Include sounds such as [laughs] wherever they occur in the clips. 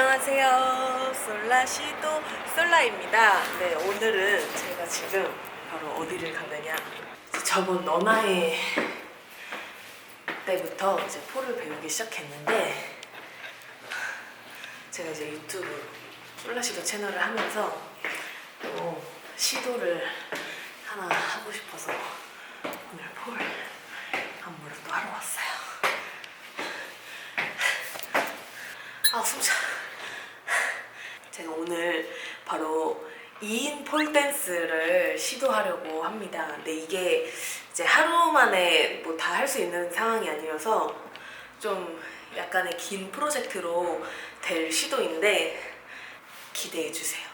안녕하세요. 솔라시도 솔라입니다. 네, 오늘은 제가 지금 바로 어디를 가느냐. 저번 너나의 때부터 이제 포를 배우기 시작했는데 제가 이제 유튜브 솔라시도 채널을 하면서 또 시도를 하나 하고 싶어서 오늘 폴 안무를 또 하러 왔어요. 아, 숨차. 제가 오늘 바로 2인 폴댄스를 시도하려고 합니다. 근데 이게 이제 하루 만에 뭐 다 할 수 있는 상황이 아니어서 좀 약간의 긴 프로젝트로 될 시도인데 기대해 주세요.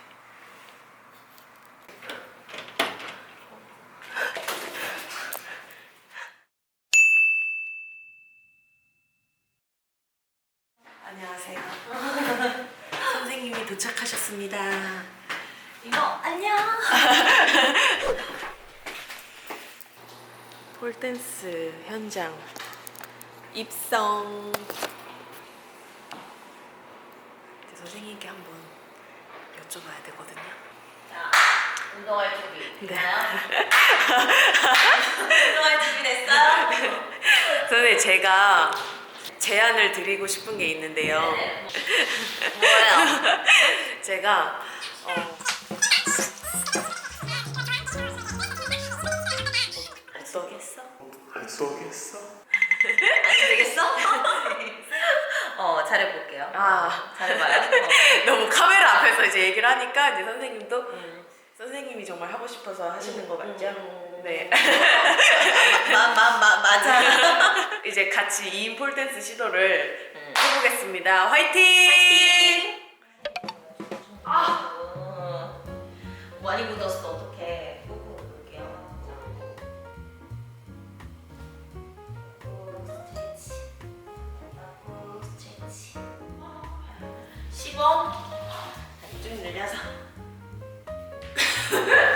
선생님이 도착하셨습니다. 이거 안녕. 폴댄스 현장 입성. 선생님께 한번 여쭤봐야 되거든요. 자, 운동할 준비 네. 됐나요? [laughs] 운동할 준비 됐어요? 선생님 제가 제안을 드리고 싶은 게 있는데요. 네네. 뭐예요? [laughs] 제가 어? 안 되겠어? [laughs] 어, 잘해볼게요. 아. 잘해봐요. [laughs] 어. 너무 카메라 앞에서 이제 얘기를 하니까 이제 선생님도 음. 선생님이 정말 하고 싶어서 하시는 거 맞죠? 음. 네. [laughs] 마, 마, 마, 맞아. 이제 같이 2인 폴댄스 시도를 음. 해보겠습니다. 화이팅! 10번 좀 늘려서. [laughs]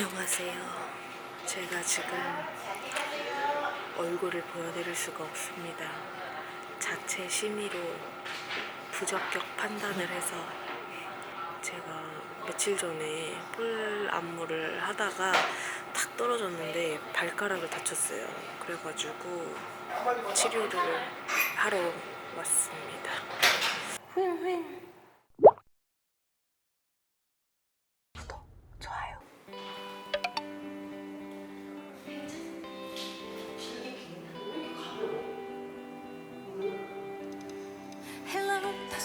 안녕하세요. 제가 지금 얼굴을 보여드릴 수가 없습니다. 자체 심의로 부적격 판단을 해서 제가 며칠 전에 볼 안무를 하다가 탁 떨어졌는데 발가락을 다쳤어요. 그래가지고 치료를 하러 왔습니다. 휑휑.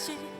see.